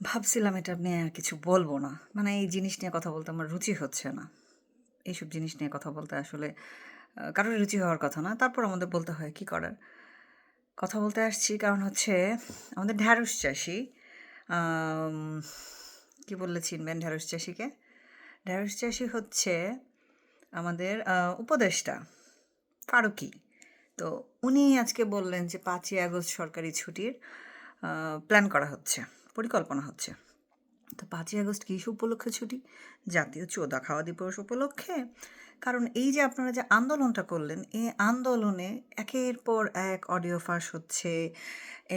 ভাবছিলাম এটা নিয়ে আর কিছু বলব না। মানে এই জিনিস নিয়ে কথা বলতে আমার রুচি হচ্ছে না। এইসব জিনিস নিয়ে কথা বলতে আসলে কারোর রুচি হওয়ার কথা না। তারপর আমাদের বলতে হয়, কি করার? কথা বলতে আসছি, কারণ হচ্ছে আমাদের ঢ্যাঁড়স চাষি কি বললে চিনবেন ঢ্যাঁড়স চাষিকে? ঢ্যাঁড়স চাষি হচ্ছে আমাদের উপদেষ্টা ফারুকি। তো উনি আজকে বললেন যে পাঁচই আগস্ট সরকারি ছুটির প্ল্যান করা হচ্ছে। পরিকল্পনা হচ্ছে। তো পাঁচই আগস্ট কী উপলক্ষে ছুটি? জাতীয় চোদা খাওয়া দিবস উপলক্ষে। কারণ এই যে আপনারা যে আন্দোলনটা করলেন, এই আন্দোলনে একের পর এক অডিও ফাঁস হচ্ছে।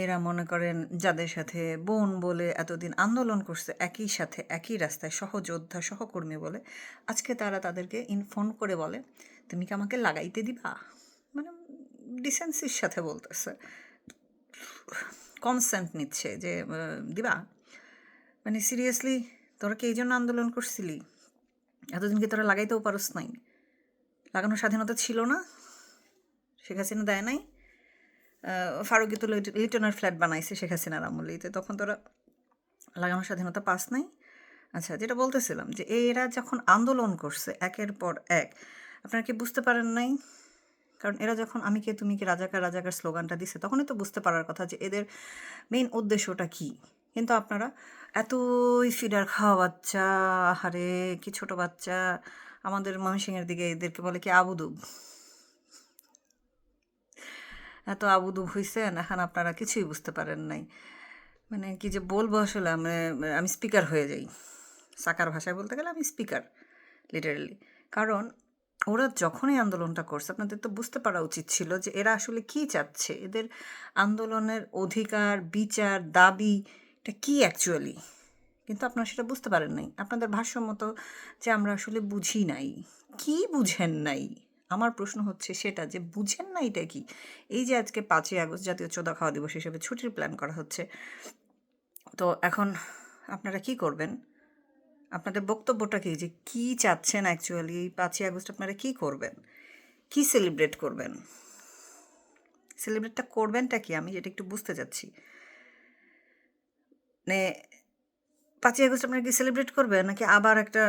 এরা মনে করেন যাদের সাথে বোন বলে এতদিন আন্দোলন করছে, একই সাথে একই রাস্তায় সহযোদ্ধা, সহকর্মী বলে আজকে তারা তাদেরকে ইনফোন করে বলে, তুমি কি আমাকে লাগাইতে দিবা? মানে ডিসেন্সির সাথে বলতেছে। কনসেন্ট নিচ্ছে যে দিবা। মানে সিরিয়াসলি তোরা কি এই জন্য আন্দোলন করছিলি? এতদিন কি তোরা লাগাইতেও পারস নাই। লাগানোর স্বাধীনতা ছিল না। শেখ হাসিনা দেয় নাই। ফারুকি তো লিট- লিটনের ফ্ল্যাট বানাইছে শেখ হাসিনার আমলিতে তখন তোরা লাগানোর স্বাধীনতা পাস নাই। আচ্ছা যেটা বলতেছিলাম যে, এরা যখন আন্দোলন করছে, একের পর এক, আপনারা কি বুঝতে পারেন নাই? কারণ এরা যখন আমি কে তুমি কি রাজাকার রাজাকার স্লোগানটা দিছে, তখনই তো বুঝতে পারার কথা যে এদের মেইন উদ্দেশ্যটা কি। কিন্তু আপনারা, এতই ফিডার খাওয়া বাচ্চা, আহারে, কি ছোট বাচ্চা, আমাদের ময়মনসিংহের দিকে এদেরকে বলে কি আবুদুব এত আবুদুব হইছেন, এখন আপনারা কিছুই বুঝতে পারেন নাই। মানে কি যে বলব আসলে, আমি আমি স্পিকার হয়ে যাই। সাকার ভাষায় বলতে গেলে আমি স্পিকার লিটারেলি কারণ ওরা যখনই আন্দোলনটা করছে, আপনাদের তো বুঝতে পারা উচিত ছিল যে এরা আসলে কি চাচ্ছে? এদের আন্দোলনের অধিকার, বিচার, দাবি, এটা কি অ্যাকচুয়ালি কিন্তু আপনারা সেটা বুঝতে পারেন নাই। আপনাদের ভাষ্য মতো যে আমরা আসলে বুঝি নাই। কি বুঝেন নাই? আমার প্রশ্ন হচ্ছে সেটা যে বুঝেন না এটা কি? এই যে আজকে পাঁচই আগস্ট জাতীয় চোদা খাওয়া দিবস হিসেবে ছুটির প্ল্যান করা হচ্ছে। তো এখন আপনারা কি করবেন? আপনাদের বক্তব্যটা কি? যে কি চাচ্ছেন অ্যাকচুয়ালি এই পাঁচই আগস্ট আপনারা কি করবেন? কি সেলিব্রেট করবেন? সেলিব্রেটটা করবেনটা কি? আমি যেটা একটু বুঝতে চাচ্ছি। মানে পাঁচই আগস্ট আপনারা কি সেলিব্রেট করবেন? নাকি আবার একটা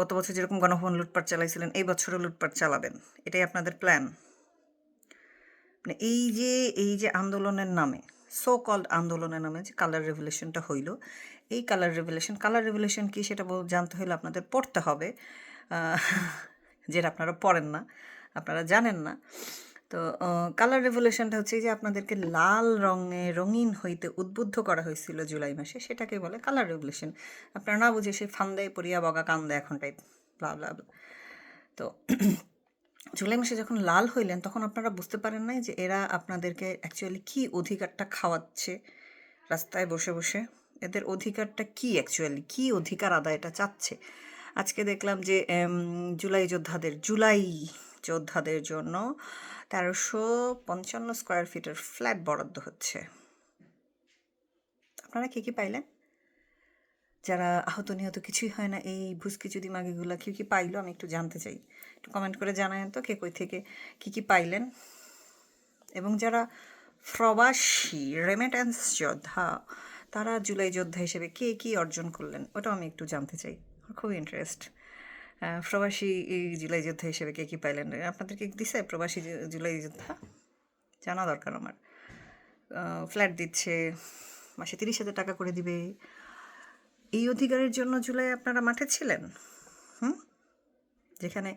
গত বছর যেরকম গণভবন লুটপাট চালাইছিলেন, এই বছরও লুটপাট চালাবেন? এটাই আপনাদের প্ল্যান মানে এই যে এই যে আন্দোলনের নামে সো কল্ড আন্দোলনের নামে যে কালার রেভুলেশনটা হইল এই কালার রেভুলেশন কালার রেভুলেশন কি সেটা জানতে হলে আপনাদের পড়তে হবে। যেটা আপনারা পড়েন না, আপনারা জানেন না। তো কালার রেভুলেশনটা হচ্ছে যে আপনাদেরকে লাল রঙে রঙিন হইতে উদ্বুদ্ধ করা হয়েছিল জুলাই মাসে, সেটাকে বলে কালার রেভুলেশন আপনারা না বুঝে সেই ফান্দায় পড়িয়া বগা কান্দে এখন টাইপ ব্লা। তো, জুলাই মাসে যখন লাল হইলেন, তখন আপনারা বুঝতে পারেন নাই যে এরা আপনাদেরকে অ্যাকচুয়ালি কি অধিকারটা খাওয়াচ্ছে রাস্তায় বসে বসে। এদের অধিকারটা কি অ্যাকচুয়ালি কি অধিকার আদায় এটা চাচ্ছে? আজকে দেখলাম যে জুলাই যোদ্ধাদের জুলাই যোদ্ধাদের জন্য তেরোশো পঞ্চান্ন স্কোয়ার ফিটের ফ্ল্যাট বরাদ্দ হচ্ছে। আপনারা কি কি পাইলেন? যারা আহত নিহত কিছুই হয় না, এই ভুসকিচু দিমাগিগুলা কী কী পাইলো? আমি একটু জানতে চাই। একটু কমেন্ট করে জানায়েন তো, কে কই থেকে কি কি পাইলেন? এবং যারা প্রবাসী রেমিটেন্স যোদ্ধা তারা জুলাই যোদ্ধা হিসেবে কে কি অর্জন করলেন, ওটাও আমি একটু জানতে চাই। খুব ইন্টারেস্ট প্রবাসী জুলাই যোদ্ধা হিসেবে কে কি পাইলেন? আপনাদেরকে দিছে, প্রবাসী জুলাই যোদ্ধা? জানা দরকার আমার। ফ্ল্যাট দিচ্ছে, মাসে তিরিশ হাজার টাকা করে দিবে। এই অধিকারের জন্য জুলাই আপনারা মাঠে ছিলেন? হুম? যেখানে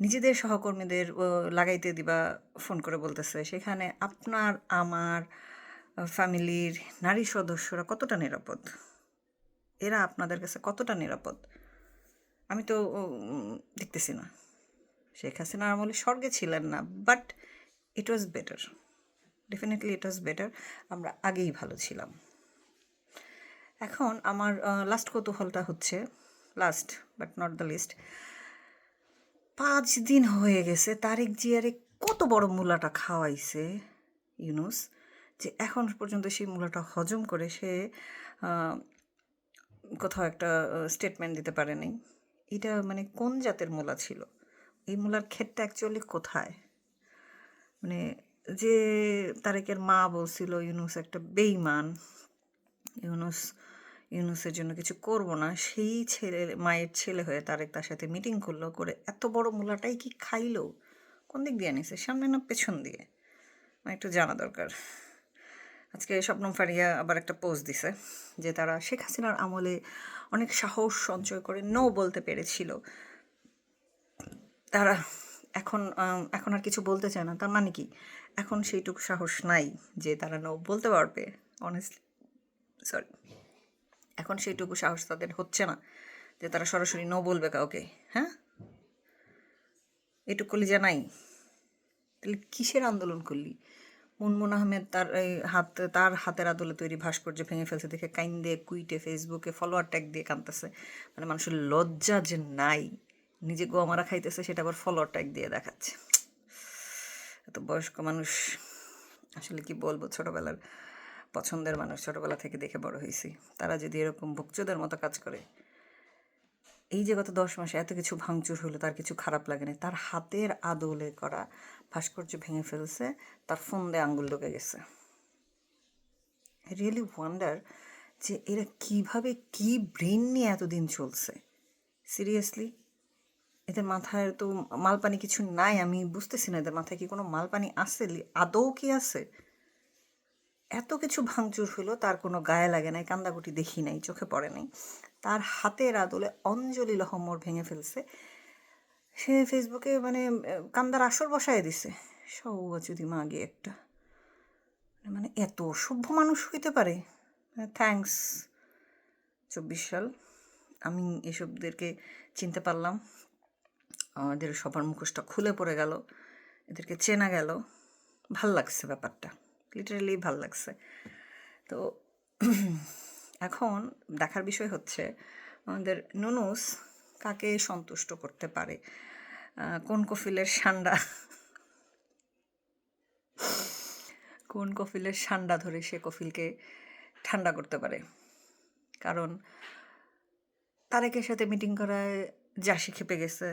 নিজেদের সহকর্মীদের লাগাইতে দিবা ফোন করে বলতেছে। সেখানে আপনার, আমার ফ্যামিলির নারী সদস্যরা কতটা নিরাপদ? এরা আপনাদের কাছে কতটা নিরাপদ? আমি তো দেখতেছি না। শেখ হাসিনার আমলে স্বর্গে ছিলেন না but it was better definitely it was better আমরা আগেই ভালো ছিলাম। এখন আমার লাস্ট কৌতূহলটা হচ্ছে last but not the least পাঁচ দিন হয়ে গেছে, তারেক জিয়ারে কত বড় মূলাটা খাওয়াইছে, ইউনুস। যে এখন পর্যন্ত সেই মূলাটা হজম করে সে কোথাও একটা স্টেটমেন্ট দিতে পারেনি। এটা মানে কোন জাতের মূলা ছিল? এই মূলার ক্ষেতটা অ্যাকচুয়ালি কোথায়? মানে যে তারেকের মা বলছিল, ইউনুস একটা বেইমান ইউনুস, ইউনুসের জন্য কিছু করব না। সেই ছেলে, মায়ের ছেলে হয়ে তারেক তার সাথে মিটিং করল, করে এত বড় মূলাটাই কি খাইলো? কোন দিক দিয়ে নিছে সামনে না পেছন দিয়ে? একটু জানা দরকার। আজকে স্বপ্নম ফারিয়া আবার একটা পোস্ট দিছে, যে তারা শেখ হাসিনার আমলে অনেক সাহস সঞ্চয় করে নো বলতে পেরেছিল। তারা এখন এখন আর কিছু বলতে চায় না। তার মানে কি? এখন সেইটুকু সাহস নাই যে তারা নো বলতে পারবে অনেস্টলি সরি এখন সেইটুকু সাহস তাদের হচ্ছে না যে তারা সরাসরি নো বলবে কাউকে হ্যাঁ? এটুকু করলি নাই, তাহলে কিসের আন্দোলন করলি? মুনমুন আহমেদ তার এই হাত, তার হাতের আদলে তৈরি ভাস্কর্য ভেঙে ফেলছে দেখে কাইন্দে কুইটে ফেসবুকে ফলোয়ার ট্যাগ দিয়ে কাঁদতেছে। মানে মানুষের লজ্জা যে নাই, নিজে গোমারা খাইতেছে, সেটা আবার ফলোয়ার ট্যাগ দিয়ে দেখাচ্ছে। এত বয়স্ক মানুষ, আসলে কি বলব, ছোটবেলার পছন্দের মানুষ, ছোটবেলা থেকে দেখে বড় হয়েছি তারা যদি এরকম ভুকচোদের মতো কাজ করে এই যে গত দশ মাসে এত কিছু ভাঙচুর হলো, তার কিছু খারাপ লাগে না তার হাতের আদলে করা ভাস্কর্য ভেঙে ফেলছে, তার ফোন দিয়ে আঙ্গুল ঢুকে গেছে। রিয়েলি ওয়ান্ডার যে এরা কীভাবে, কি ব্রেন নিয়ে এতদিন চলছে? সিরিয়াসলি এদের মাথায় তো মালপানি কিছু নাই, আমি বুঝতেছি না, এদের মাথায় কি কোনো মালপানি আছে? আদৌ কি আছে? এত কিছু ভাঙচুর হলো তার কোনো গায়ে লাগে নাই, কান্দাকুটি দেখি নাই, চোখে পড়ে নাই। তার হাতের আদলে অঞ্জলি লহমর ভেঙে ফেলছে। সে ফেসবুকে মানে কান্দার আসর বসায় দিছে। সৌবাচুদি মাগে একটা মানে এত অসভ্য মানুষ হইতে পারে? থ্যাঙ্কস চব্বিশ সাল। আমি এসবদেরকে চিনতে পারলাম। আমাদের সবার মুখোশটা খুলে পড়ে গেল। এদেরকে চেনা গেল। ভালো লাগছে ব্যাপারটা। লিটারালি ভালো লাগছে। তো এখন দেখার বিষয় হচ্ছে, আমাদের নুনুস কাকে সন্তুষ্ট করতে পারে? কোন কফিলের সান্ডা? কোন কফিলের সান্ডা ধরে সে কফিলকে ঠান্ডা করতে পারে? কারণ তারেকের সাথে মিটিং করায় জাসি খেপে গেছে।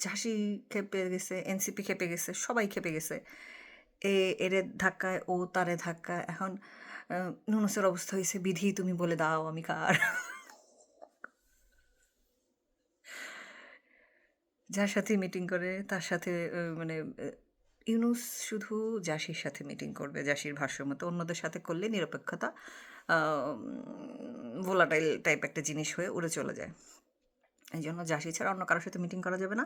ঝাঁসি খেপে গেছে, এনসিপি খেপে গেছে, সবাই খেপে গেছে। এ, এরে ধাক্কায়, ও তারে ধাক্কায়, এখন নুনুসের অবস্থা হয়েছে বিধি, তুমি বলে দাও, আমি কার? যার সাথে মিটিং করে, তার সাথে মানে ইউনুস শুধু জাসির সাথে মিটিং করবে, জাসির ভাষ্য মতো অন্যদের সাথে করলে নিরপেক্ষতা ভোলাটাইল টাইপ একটা জিনিস হয়ে উড়ে চলে যায়। এই জন্য জাসি ছাড়া অন্য কারোর সাথে মিটিং করা যাবে না।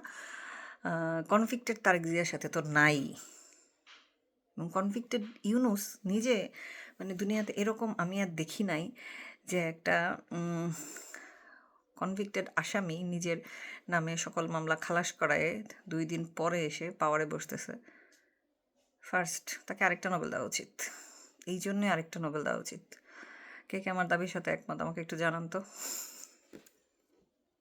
কনফ্লিক্টেড তারেক জিয়ার সাথে তো নাই। এবং কনভিক্টেড ইউনুস নিজে মানে দুনিয়াতে এরকম আমি আর দেখি নাই যে একটা কনভিক্টেড আসামি নিজের নামে সকল মামলা খালাস করায় দুই দিন পরে এসে পাওয়ারে বসতেছে। ফার্স্ট তাকে আরেকটা নোবেল দেওয়া উচিত। এই জন্যই আরেকটা নোবেল দেওয়া উচিত। কে কে আমার দাবির সাথে একমত আমাকে একটু জানান তো।